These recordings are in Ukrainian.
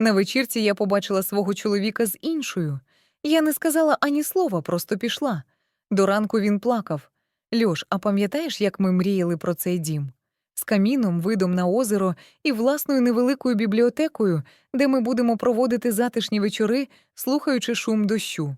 На вечірці я побачила свого чоловіка з іншою. Я не сказала ані слова, просто пішла. До ранку він плакав. Льош, а пам'ятаєш, як ми мріяли про цей дім? З каміном, видом на озеро і власною невеликою бібліотекою, де ми будемо проводити затишні вечори, слухаючи шум дощу.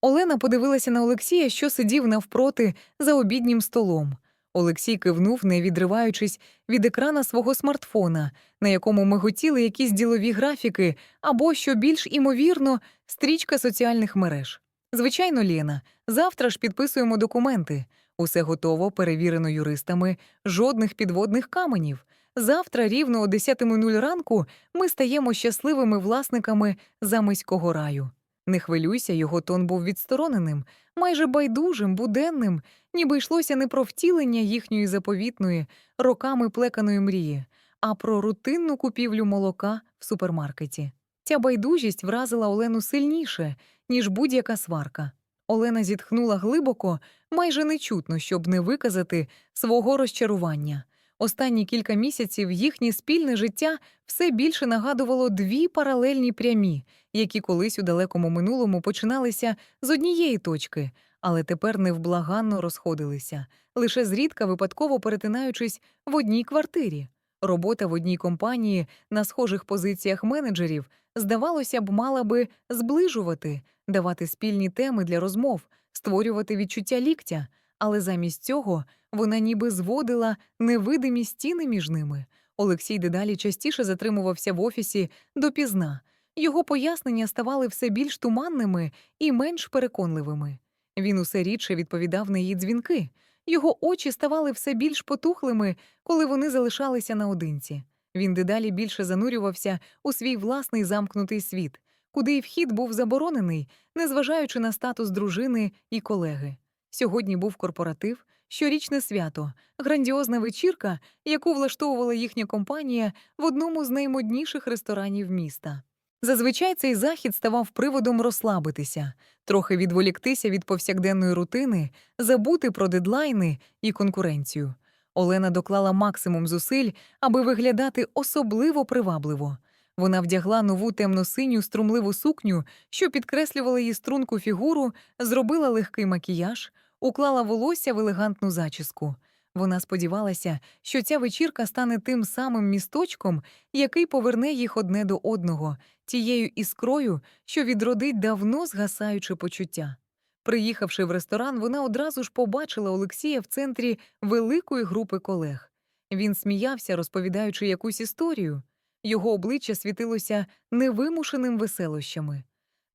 Олена подивилася на Олексія, що сидів навпроти за обіднім столом. Олексій кивнув, не відриваючись від екрана свого смартфона, на якому миготіли якісь ділові графіки або, що більш імовірно, стрічка соціальних мереж. Звичайно, Лєна, завтра ж підписуємо документи. Усе готово, перевірено юристами, жодних підводних каменів. Завтра, рівно о 10.00 ранку, ми стаємо щасливими власниками замиського раю. Не хвилюйся, його тон був відстороненим, майже байдужим, буденним, ніби йшлося не про втілення їхньої заповітної, роками плеканої мрії, а про рутинну купівлю молока в супермаркеті. Ця байдужість вразила Олену сильніше, ніж будь-яка сварка. Олена зітхнула глибоко, майже нечутно, щоб не виказати свого розчарування. Останні кілька місяців їхнє спільне життя все більше нагадувало дві паралельні прямі, які колись у далекому минулому починалися з однієї точки, але тепер невблаганно розходилися, лише зрідка випадково перетинаючись в одній квартирі. Робота в одній компанії на схожих позиціях менеджерів, здавалося б, мала би зближувати, давати спільні теми для розмов, створювати відчуття ліктя, але замість цього вона ніби зводила невидимі стіни між ними. Олексій дедалі частіше затримувався в офісі допізна. Його пояснення ставали все більш туманними і менш переконливими. Він усе рідше відповідав на її дзвінки. Його очі ставали все більш потухлими, коли вони залишалися наодинці. Він дедалі більше занурювався у свій власний замкнутий світ, куди й вхід був заборонений, незважаючи на статус дружини і колеги. Сьогодні був корпоратив, щорічне свято, грандіозна вечірка, яку влаштовувала їхня компанія в одному з наймодніших ресторанів міста. Зазвичай цей захід ставав приводом розслабитися, трохи відволіктися від повсякденної рутини, забути про дедлайни і конкуренцію. Олена доклала максимум зусиль, аби виглядати особливо привабливо. Вона вдягла нову темно-синю струмливу сукню, що підкреслювала її струнку фігуру, зробила легкий макіяж, уклала волосся в елегантну зачіску. Вона сподівалася, що ця вечірка стане тим самим місточком, який поверне їх одне до одного, тією іскрою, що відродить давно згасаюче почуття. Приїхавши в ресторан, вона одразу ж побачила Олексія в центрі великої групи колег. Він сміявся, розповідаючи якусь історію. Його обличчя світилося невимушеним веселощами.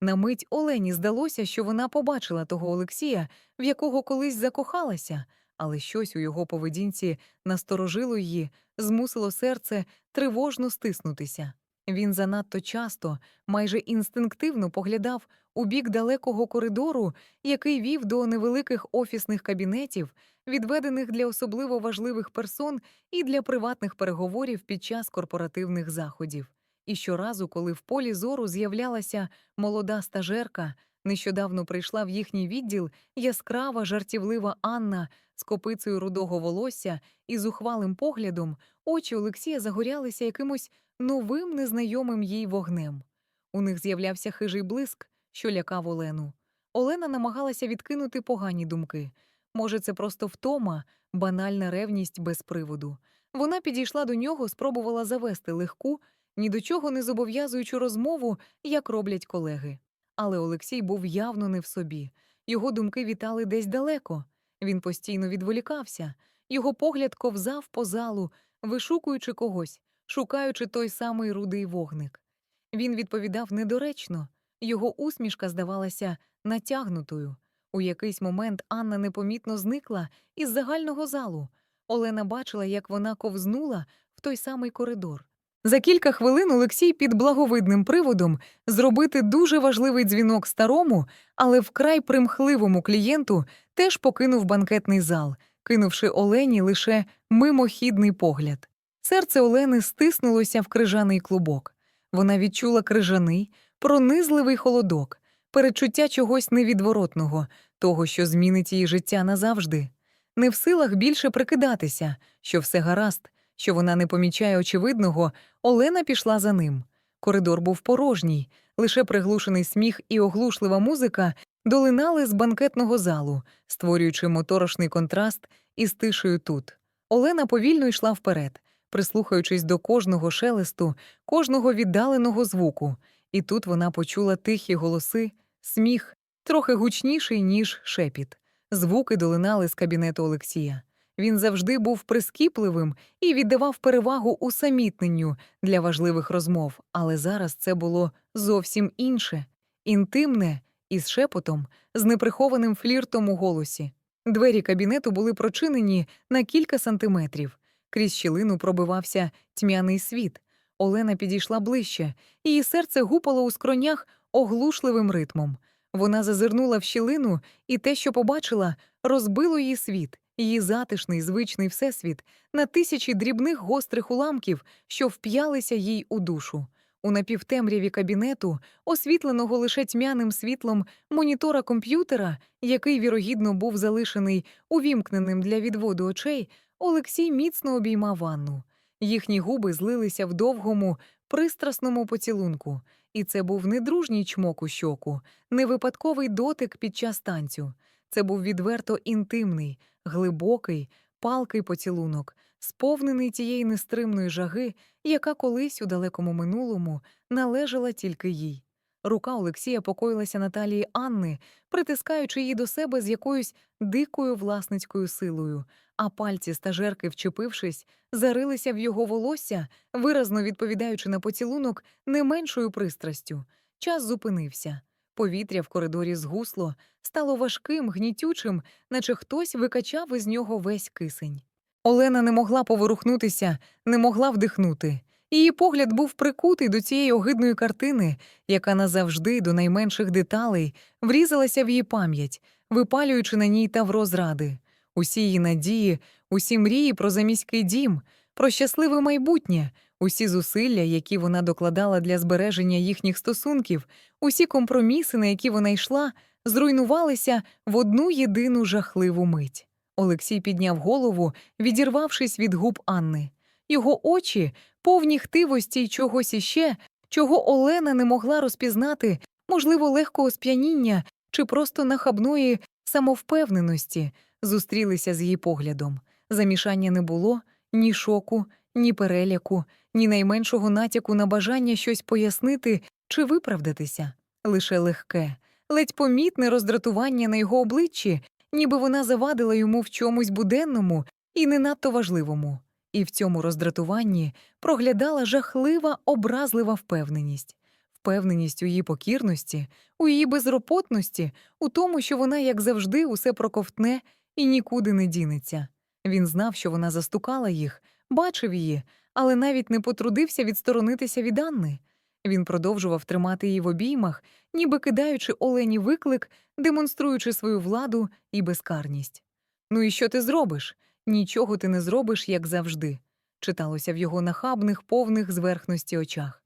На мить Олені здалося, що вона побачила того Олексія, в якого колись закохалася, але щось у його поведінці насторожило її, змусило серце тривожно стиснутися. Він занадто часто, майже інстинктивно поглядав у бік далекого коридору, який вів до невеликих офісних кабінетів, відведених для особливо важливих персон і для приватних переговорів під час корпоративних заходів. І щоразу, коли в полі зору з'являлася молода стажерка, нещодавно прийшла в їхній відділ яскрава жартівлива Анна з копицею рудого волосся і зухвалим поглядом, очі Олексія загорялися якимось новим незнайомим їй вогнем. У них з'являвся хижий блиск, що лякав Олену. Олена намагалася відкинути погані думки. Може, це просто втома, банальна ревність без приводу. Вона підійшла до нього, спробувала завести легку, ні до чого не зобов'язуючи розмову, як роблять колеги. Але Олексій був явно не в собі. Його думки вітали десь далеко. Він постійно відволікався, його погляд ковзав по залу, вишукуючи когось, шукаючи той самий рудий вогник. Він відповідав недоречно, його усмішка здавалася натягнутою. У якийсь момент Анна непомітно зникла із загального залу. Олена бачила, як вона ковзнула в той самий коридор. За кілька хвилин Олексій під благовидним приводом зробити дуже важливий дзвінок старому, але вкрай примхливому клієнту теж покинув банкетний зал, кинувши Олені лише мимохідний погляд. Серце Олени стиснулося в крижаний клубок. Вона відчула крижаний, пронизливий холодок, передчуття чогось невідворотного, того, що змінить її життя назавжди. Не в силах більше прикидатися, що все гаразд, що вона не помічає очевидного, Олена пішла за ним. Коридор був порожній, лише приглушений сміх і оглушлива музика долинали з банкетного залу, створюючи моторошний контраст із тишею тут. Олена повільно йшла вперед, прислухаючись до кожного шелесту, кожного віддаленого звуку, і тут вона почула тихі голоси, сміх, трохи гучніший, ніж шепіт. Звуки долинали з кабінету Олексія. Він завжди був прискіпливим і віддавав перевагу усамітненню для важливих розмов, але зараз це було зовсім інше, інтимне, із шепотом, з неприхованим фліртом у голосі. Двері кабінету були прочинені на кілька сантиметрів. Крізь щілину пробивався тьмяний світ. Олена підійшла ближче, її серце гупало у скронях оглушливим ритмом. Вона зазирнула в щілину, і те, що побачила, розбило її світ, її затишний, звичний всесвіт, на тисячі дрібних гострих уламків, що вп'ялися їй у душу. У напівтемряві кабінету, освітленого лише тьмяним світлом монітора комп'ютера, який, вірогідно, був залишений увімкненим для відводу очей, Олексій міцно обіймав ванну. Їхні губи злилися в довгому, пристрасному поцілунку, і це був не дружній чмок у щоку, не випадковий дотик під час танцю. Це був відверто інтимний, глибокий, палкий поцілунок, сповнений тієї нестримної жаги, яка колись у далекому минулому належала тільки їй. Рука Олексія покоїлася на талії Анни, притискаючи її до себе з якоюсь дикою власницькою силою, а пальці стажерки, вчепившись, зарилися в його волосся, виразно відповідаючи на поцілунок не меншою пристрастю. Час зупинився. Повітря в коридорі згусло, стало важким, гнітючим, наче хтось викачав із нього весь кисень. Олена не могла поворухнутися, не могла вдихнути. Її погляд був прикутий до цієї огидної картини, яка назавжди до найменших деталей врізалася в її пам'ять, випалюючи на ній тавро зради. Усі її надії, усі мрії про заміський дім, про щасливе майбутнє, усі зусилля, які вона докладала для збереження їхніх стосунків, усі компроміси, на які вона йшла, зруйнувалися в одну єдину жахливу мить. Олексій підняв голову, відірвавшись від губ Анни. Його очі, повні хтивості й чогось іще, чого Олена не могла розпізнати, можливо, легкого сп'яніння чи просто нахабної самовпевненості, зустрілися з її поглядом. Замішання не було ні шоку, ні переляку, ні найменшого натяку на бажання щось пояснити чи виправдатися. Лише легке, ледь помітне роздратування на його обличчі, ніби вона завадила йому в чомусь буденному і не надто важливому. І в цьому роздратуванні проглядала жахлива, образлива впевненість, впевненість у її покірності, у її безропотності, у тому, що вона, як завжди, усе проковтне і нікуди не дінеться. Він знав, що вона застукала їх, бачив її, але навіть не потрудився відсторонитися від Анни. Він продовжував тримати її в обіймах, ніби кидаючи Олені виклик, демонструючи свою владу і безкарність. Ну і що ти зробиш? Нічого ти не зробиш, як завжди, читалося в його нахабних, повних зверхності очах.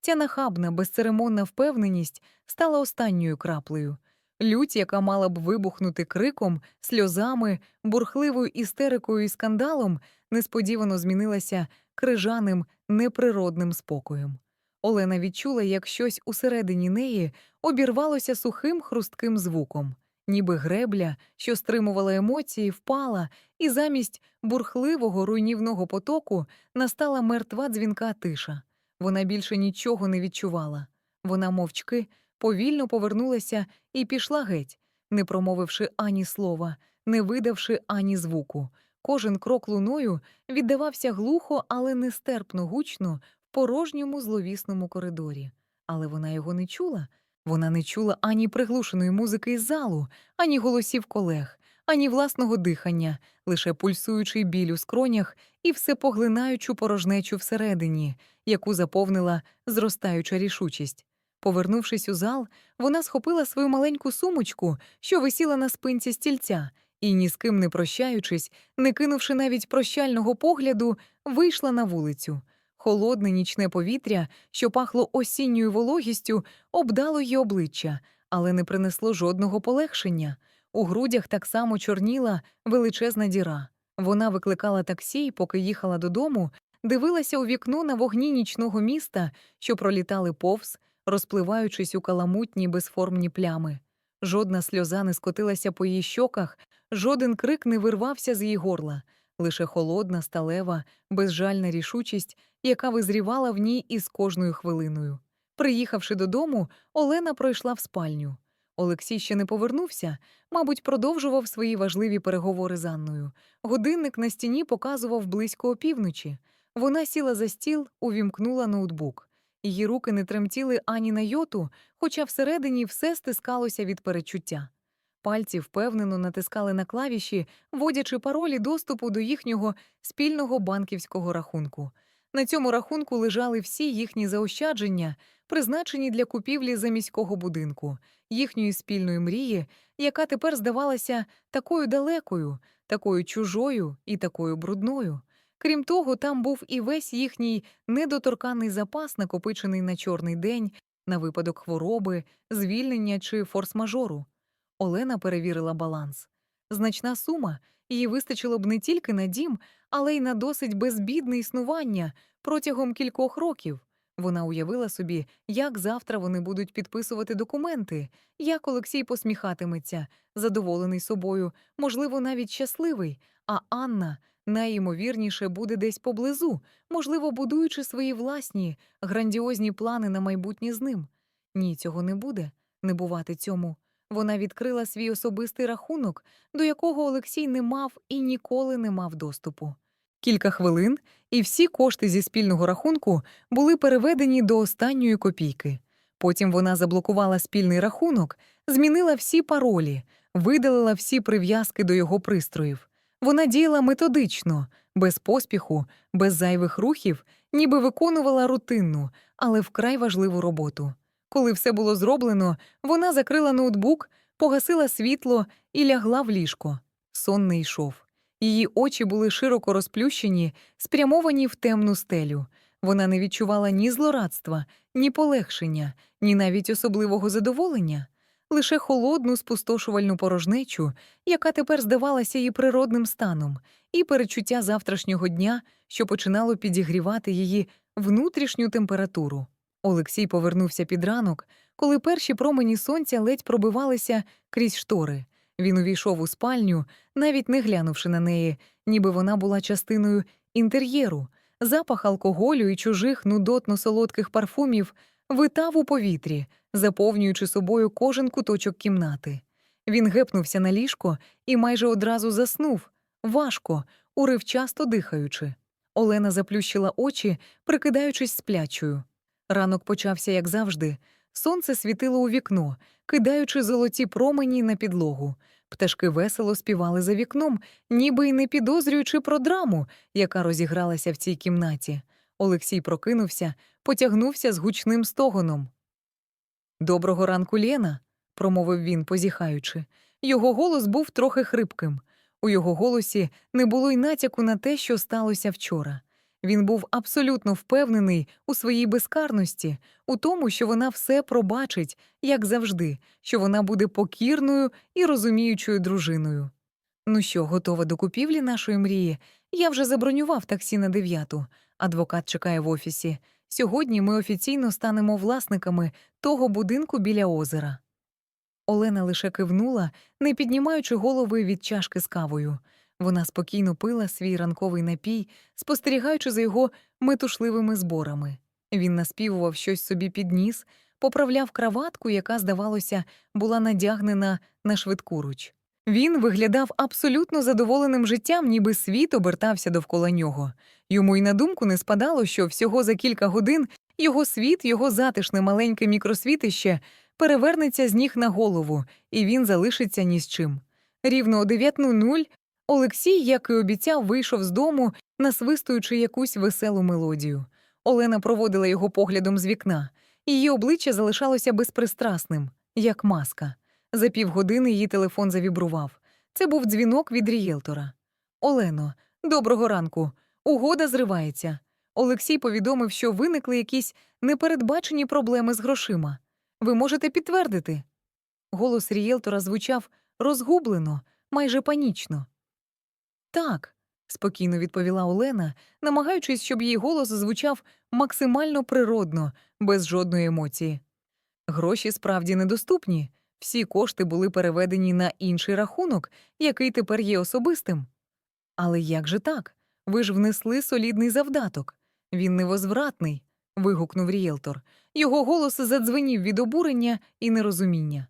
Ця нахабна, безцеремонна впевненість стала останньою краплею. Лють, яка мала б вибухнути криком, сльозами, бурхливою істерикою і скандалом, несподівано змінилася крижаним, неприродним спокоєм. Олена відчула, як щось усередині неї обірвалося сухим хрустким звуком, ніби гребля, що стримувала емоції, впала, і замість бурхливого руйнівного потоку настала мертва дзвінка тиша. Вона більше нічого не відчувала. Вона мовчки повільно повернулася і пішла геть, не промовивши ані слова, не видавши ані звуку. Кожен крок луною віддавався глухо, але нестерпно гучно в порожньому зловісному коридорі. Але вона його не чула. Вона не чула ані приглушеної музики із залу, ані голосів колег, ані власного дихання, лише пульсуючий біль у скронях і всепоглинаючу порожнечу всередині, яку заповнила зростаюча рішучість. Повернувшись у зал, вона схопила свою маленьку сумочку, що висіла на спинці стільця, і, ні з ким не прощаючись, не кинувши навіть прощального погляду, вийшла на вулицю. Холодне нічне повітря, що пахло осінньою вологістю, обдало її обличчя, але не принесло жодного полегшення. У грудях так само чорніла величезна діра. Вона викликала таксі, поки їхала додому, дивилася у вікно на вогні нічного міста, що пролітали повз, розпливаючись у каламутні безформні плями. Жодна сльоза не скотилася по її щоках, жоден крик не вирвався з її горла, лише холодна, сталева, безжальна рішучість, яка визрівала в ній із кожною хвилиною. Приїхавши додому, Олена пройшла в спальню. Олексій ще не повернувся, мабуть, продовжував свої важливі переговори з Анною. Годинник на стіні показував близько опівночі. Вона сіла за стіл, увімкнула ноутбук. Її руки не тремтіли ані на йоту, хоча всередині все стискалося від перечуття. Пальці впевнено натискали на клавіші, вводячи паролі доступу до їхнього спільного банківського рахунку. На цьому рахунку лежали всі їхні заощадження, призначені для купівлі заміського будинку, їхньої спільної мрії, яка тепер здавалася такою далекою, такою чужою і такою брудною. Крім того, там був і весь їхній недоторканий запас, накопичений на чорний день, на випадок хвороби, звільнення чи форс-мажору. Олена перевірила баланс. Значна сума їй вистачило б не тільки на дім, але й на досить безбідне існування протягом кількох років. Вона уявила собі, як завтра вони будуть підписувати документи, як Олексій посміхатиметься, задоволений собою, можливо, навіть щасливий, а Анна найімовірніше буде десь поблизу, можливо, будуючи свої власні грандіозні плани на майбутнє з ним. Ні, цього не буде, не бувати цьому. Вона відкрила свій особистий рахунок, до якого Олексій не мав і ніколи не мав доступу. Кілька хвилин, і всі кошти зі спільного рахунку були переведені до останньої копійки. Потім вона заблокувала спільний рахунок, змінила всі паролі, видалила всі прив'язки до його пристроїв. Вона діяла методично, без поспіху, без зайвих рухів, ніби виконувала рутинну, але вкрай важливу роботу. Коли все було зроблено, вона закрила ноутбук, погасила світло і лягла в ліжко. Сон не йшов. Її очі були широко розплющені, спрямовані в темну стелю. Вона не відчувала ні злорадства, ні полегшення, ні навіть особливого задоволення, лише холодну спустошувальну порожнечу, яка тепер здавалася їй природним станом, і перечуття завтрашнього дня, що починало підігрівати її внутрішню температуру. Олексій повернувся під ранок, коли перші промені сонця ледь пробивалися крізь штори. Він увійшов у спальню, навіть не глянувши на неї, ніби вона була частиною інтер'єру. Запах алкоголю і чужих нудотно солодких парфумів витав у повітрі, заповнюючи собою кожен куточок кімнати. Він гепнувся на ліжко і майже одразу заснув, важко, уривчасто дихаючи. Олена заплющила очі, прикидаючись сплячою. Ранок почався, як завжди. Сонце світило у вікно, кидаючи золоті промені на підлогу. Пташки весело співали за вікном, ніби й не підозрюючи про драму, яка розігралася в цій кімнаті. Олексій прокинувся, потягнувся з гучним стогоном. Доброго ранку, Лєна, промовив він, позіхаючи. Його голос був трохи хрипким. У його голосі не було й натяку на те, що сталося вчора. Він був абсолютно впевнений у своїй безкарності, у тому, що вона все пробачить, як завжди, що вона буде покірною і розуміючою дружиною. Ну що, готова до купівлі нашої мрії? Я вже забронював таксі на дев'яту. Адвокат чекає в офісі. Сьогодні ми офіційно станемо власниками того будинку біля озера. Олена лише кивнула, не піднімаючи голови від чашки з кавою. Вона спокійно пила свій ранковий напій, спостерігаючи за його метушливими зборами. Він наспівував щось собі під ніс, поправляв краватку, яка, здавалося, була надягнена на швидкуруч. Він виглядав абсолютно задоволеним життям, ніби світ обертався довкола нього. Йому й на думку не спадало, що всього за кілька годин його світ, його затишне маленьке мікросвітище перевернеться з ніг на голову, і він залишиться ні з чим. Рівно о 9.00 Олексій, як і обіцяв, вийшов з дому, насвистуючи якусь веселу мелодію. Олена проводила його поглядом з вікна. Її обличчя залишалося безпристрасним, як маска. За півгодини її телефон завібрував. Це був дзвінок від рієлтора. Олено, доброго ранку. Угода зривається. Олексій повідомив, що виникли якісь непередбачені проблеми з грошима. Ви можете підтвердити. Голос рієлтора звучав розгублено, майже панічно. Так, спокійно відповіла Олена, намагаючись, щоб її голос звучав максимально природно, без жодної емоції. Гроші справді недоступні. Всі кошти були переведені на інший рахунок, який тепер є особистим. Але як же так? Ви ж внесли солідний завдаток. Він невозвратний. вигукнув рієлтор. Його голос задзвенів від обурення і нерозуміння.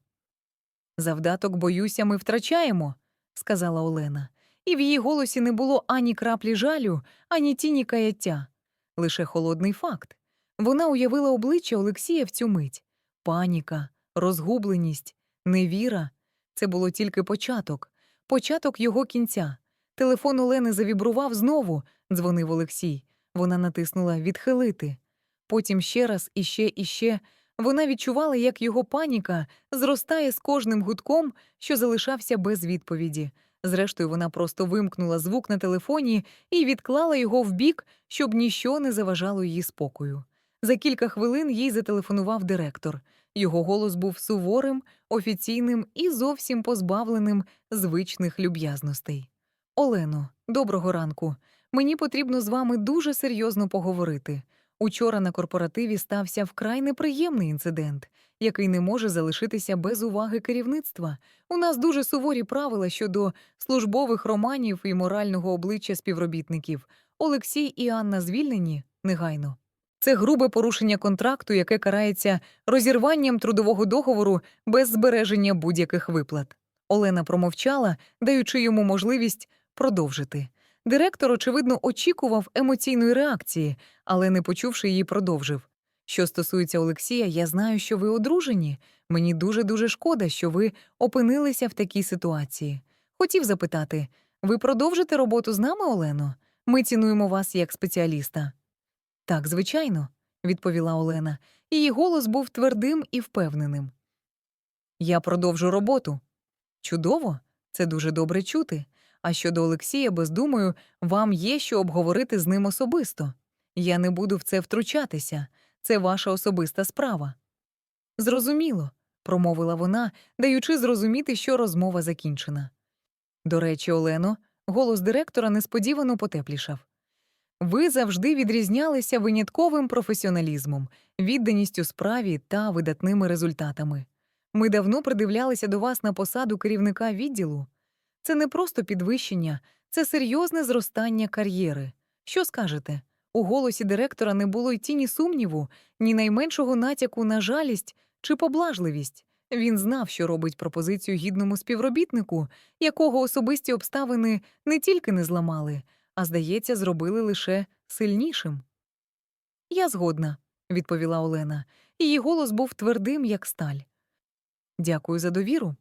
Завдаток, боюся, ми втрачаємо, сказала Олена, і в її голосі не було ані краплі жалю, ані тіні каяття, лише холодний факт. Вона уявила обличчя Олексія в цю мить паніка, розгубленість, невіра. Це було тільки початок, початок його кінця. Телефон Олени завібрував знову, дзвонив Олексій. Вона натиснула відхилити. Потім ще раз і ще і ще. Вона відчувала, як його паніка зростає з кожним гудком, що залишався без відповіді. Зрештою, вона просто вимкнула звук на телефоні і відклала його вбік, щоб ніщо не заважало її спокою. За кілька хвилин їй зателефонував директор. Його голос був суворим, офіційним і зовсім позбавленим звичних люб'язностей. Олено, доброго ранку. Мені потрібно з вами дуже серйозно поговорити. Учора на корпоративі стався вкрай неприємний інцидент, який не може залишитися без уваги керівництва. У нас дуже суворі правила щодо службових романів і морального обличчя співробітників. Олексій і Анна звільнені негайно. Це грубе порушення контракту, яке карається розірванням трудового договору без збереження будь-яких виплат. Олена промовчала, даючи йому можливість продовжити. Директор, очевидно, очікував емоційної реакції, але, не почувши її, продовжив. Що стосується Олексія, я знаю, що ви одружені. Мені дуже дуже шкода, що ви опинилися в такій ситуації. Хотів запитати ви продовжите роботу з нами, Олено? Ми цінуємо вас як спеціаліста. Так, звичайно, відповіла Олена. Її голос був твердим і впевненим. Я продовжу роботу. Чудово, це дуже добре чути. А щодо Олексія, без думаю, вам є що обговорити з ним особисто. Я не буду в це втручатися, це ваша особиста справа. Зрозуміло, промовила вона, даючи зрозуміти, що розмова закінчена. До речі, Олено, голос директора несподівано потеплішав. Ви завжди відрізнялися винятковим професіоналізмом, відданістю справі та видатними результатами. Ми давно придивлялися до вас на посаду керівника відділу. Це не просто підвищення, це серйозне зростання кар'єри. Що скажете? У голосі директора не було й тіні сумніву, ні найменшого натяку на жалість чи поблажливість. Він знав, що робить пропозицію гідному співробітнику, якого особисті обставини не тільки не зламали, а, здається, зробили лише сильнішим. Я згодна, відповіла Олена. Її голос був твердим, як сталь. Дякую за довіру.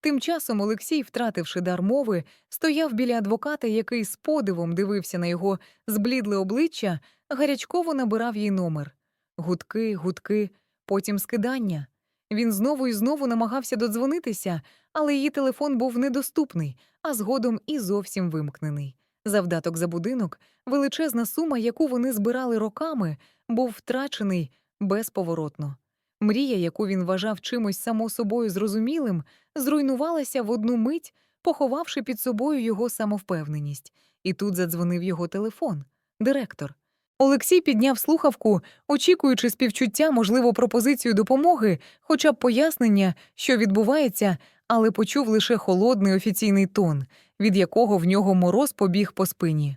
Тим часом Олексій, втративши дар мови, стояв біля адвоката, який з подивом дивився на його зблідле обличчя, гарячково набирав їй номер. Гудки, гудки, потім скидання. Він знову і знову намагався додзвонитися, але її телефон був недоступний, а згодом і зовсім вимкнений. Завдаток за будинок, величезна сума, яку вони збирали роками, був втрачений безповоротно. Мрія, яку він вважав чимось само собою зрозумілим, зруйнувалася в одну мить, поховавши під собою його самовпевненість. І тут задзвонив його телефон директор. Олексій підняв слухавку, очікуючи співчуття, можливо, пропозицію допомоги, хоча б пояснення, що відбувається, але почув лише холодний офіційний тон, від якого в нього мороз побіг по спині.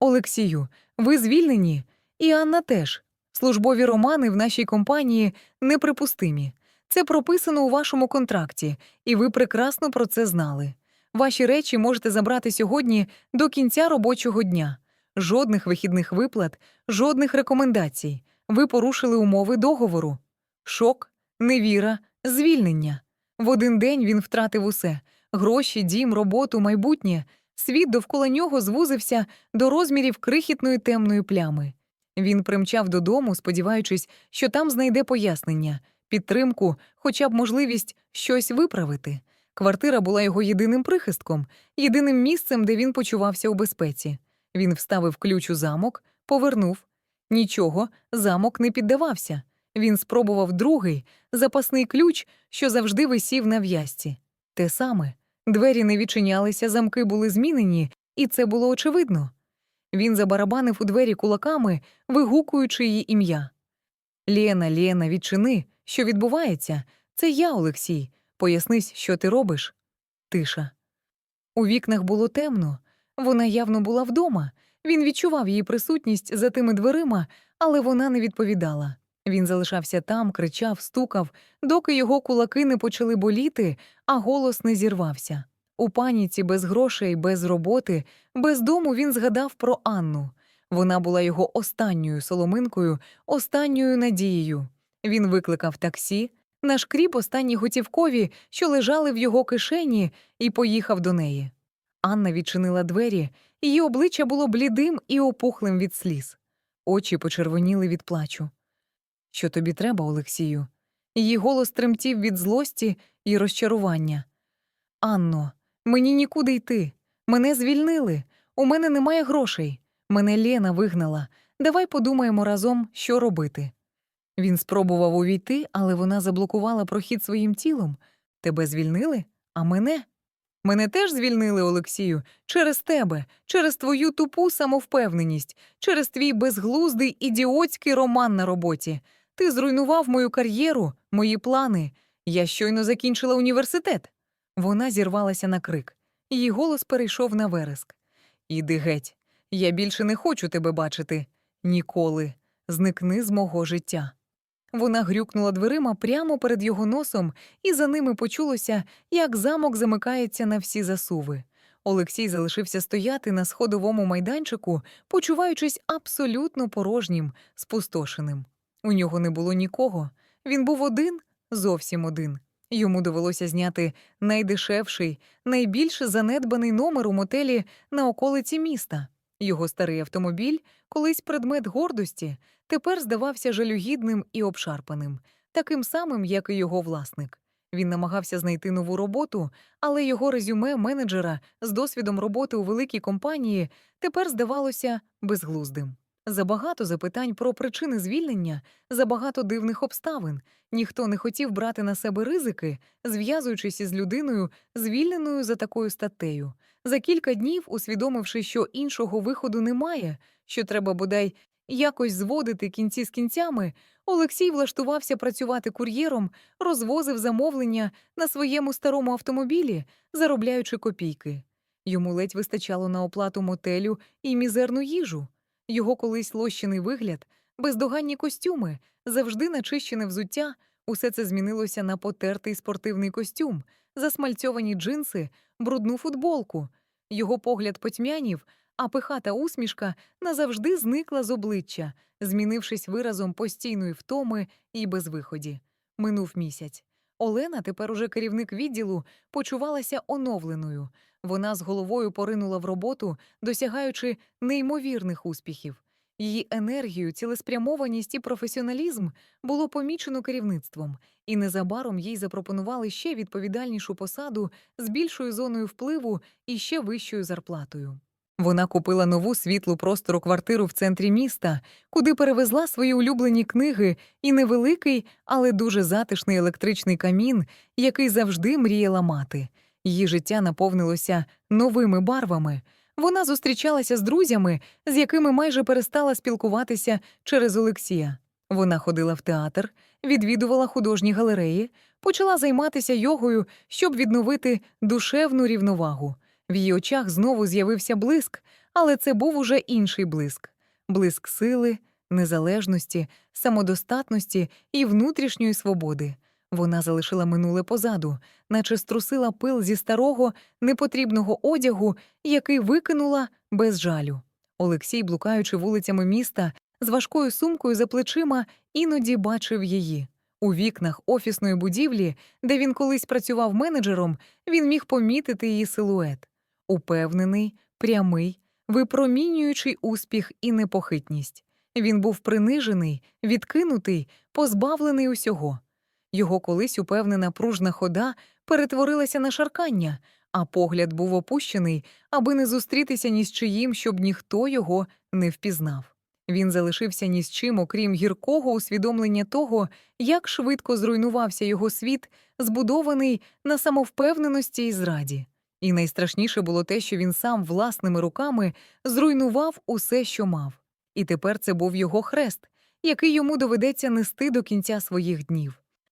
Олексію, ви звільнені? І Анна теж. Службові романи в нашій компанії неприпустимі. Це прописано у вашому контракті, і ви прекрасно про це знали. Ваші речі можете забрати сьогодні до кінця робочого дня. Жодних вихідних виплат, жодних рекомендацій. Ви порушили умови договору. Шок, невіра, звільнення. В один день він втратив усе гроші, дім, роботу, майбутнє. Світ довкола нього звузився до розмірів крихітної темної плями. Він примчав додому, сподіваючись, що там знайде пояснення, підтримку, хоча б можливість щось виправити. Квартира була його єдиним прихистком, єдиним місцем, де він почувався у безпеці. Він вставив ключ у замок, повернув. Нічого, замок не піддавався. Він спробував другий, запасний ключ, що завжди висів на в'язці. Те саме. Двері не відчинялися, замки були змінені, І це було очевидно. Він забарабанив у двері кулаками, вигукуючи її ім'я. Лєна, Лєна, відчини, що відбувається? Це я, Олексій. Пояснись, що ти робиш. Тиша. У вікнах було темно. Вона явно була вдома. Він відчував її присутність за тими дверима, але вона не відповідала. Він залишався там, кричав, стукав, доки його кулаки не почали боліти, а голос не зірвався. У паніці, без грошей, без роботи, без дому він згадав про Анну. Вона була його останньою соломинкою, останньою надією. Він викликав таксі, нашкріп останні готівкові, що лежали в його кишені, і поїхав до неї. Анна відчинила двері, її обличчя було блідим і опухлим від сліз. Очі почервоніли від плачу. Що тобі треба, Олексію? Її голос тремтів від злості і розчарування. Анно, мені нікуди йти. Мене звільнили. У мене немає грошей. Мене Лєна вигнала. Давай подумаємо разом, що робити. Він спробував увійти, але вона заблокувала прохід своїм тілом. Тебе звільнили, а мене? Мене теж звільнили, Олексію, через тебе, через твою тупу самовпевненість, через твій безглуздий ідіотський роман на роботі. Ти зруйнував мою кар'єру, мої плани. Я щойно закінчила університет. Вона зірвалася на крик. Її голос перейшов на вереск. Іди геть, я більше не хочу тебе бачити. Ніколи. Зникни з мого життя. Вона грюкнула дверима прямо перед його носом, і за ними почулося, як замок замикається на всі засуви. Олексій залишився стояти на сходовому майданчику, почуваючись абсолютно порожнім, спустошеним. У нього не було нікого. Він був один, зовсім один. Йому довелося зняти найдешевший, найбільш занедбаний номер у мотелі на околиці міста. Його старий автомобіль, колись предмет гордості, тепер здавався жалюгідним і обшарпаним, таким самим, як і його власник. Він намагався знайти нову роботу, але його резюме менеджера з досвідом роботи у великій компанії тепер здавалося безглуздим. Забагато запитань про причини звільнення, забагато дивних обставин. Ніхто не хотів брати на себе ризики, зв'язуючись із людиною, звільненою за такою статтею. За кілька днів, усвідомивши, що іншого виходу немає, що треба бодай якось зводити кінці з кінцями, Олексій влаштувався працювати кур'єром, розвозив замовлення на своєму старому автомобілі, заробляючи копійки. Йому ледь вистачало на оплату мотелю і мізерну їжу. Його колись лощений вигляд, бездоганні костюми, завжди начищене взуття, усе це змінилося на потертий спортивний костюм, засмальцьовані джинси, брудну футболку. Його погляд потьмянів, а пихата усмішка назавжди зникла з обличчя, змінившись виразом постійної втоми і безвиході. Минув місяць. Олена, тепер уже керівник відділу, почувалася оновленою. Вона з головою поринула в роботу, досягаючи неймовірних успіхів. Її енергію, цілеспрямованість і професіоналізм було помічено керівництвом, і незабаром їй запропонували ще відповідальнішу посаду з більшою зоною впливу і ще вищою зарплатою. Вона купила нову світлу простору квартиру в центрі міста, куди перевезла свої улюблені книги і невеликий, але дуже затишний електричний камін, який завжди мріяла мати. Її життя наповнилося новими барвами. Вона зустрічалася з друзями, з якими майже перестала спілкуватися через Олексія. Вона ходила в театр, відвідувала художні галереї, почала займатися йогою, щоб відновити душевну рівновагу. В її очах знову з'явився блиск, але це був уже інший блиск блиск сили, незалежності, самодостатності і внутрішньої свободи. Вона залишила минуле позаду, наче струсила пил зі старого, непотрібного одягу, який викинула без жалю. Олексій, блукаючи вулицями міста, з важкою сумкою за плечима, іноді бачив її. У вікнах офісної будівлі, де він колись працював менеджером, він міг помітити її силует упевнений, прямий, випромінюючий успіх і непохитність. Він був принижений, відкинутий, позбавлений усього. Його колись упевнена пружна хода перетворилася на шаркання, а погляд був опущений, аби не зустрітися ні з чиїм, щоб ніхто його не впізнав. Він залишився ні з чим, окрім гіркого усвідомлення того, як швидко зруйнувався його світ, збудований на самовпевненості і зраді. І найстрашніше було те, що він сам власними руками зруйнував усе, що мав. І тепер це був його хрест, який йому доведеться нести до кінця своїх днів.